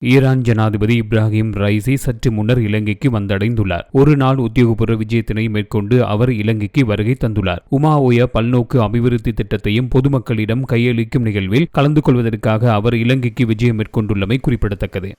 Iran ஜனாதிபதி Ebrahim Raisi சற்று முன்னர் இலங்கைக்கு வந்தடைந்துள்ளார். ஒரு நாள் உத்தியோகபூர்வ விஜயத்தினை மேற்கொண்டு அவர் இலங்கைக்கு வருகை தந்துள்ளார். உமாஓய பல்நோக்கு அபிவிருத்தி திட்டத்தையும் பொதுமக்களிடம் கையளிக்கும் நிகழ்வில் கலந்து கொள்வதற்காக அவர் இலங்கைக்கு விஜயம் மேற்கொண்டுள்ளமை குறிப்பிடத்தக்கது.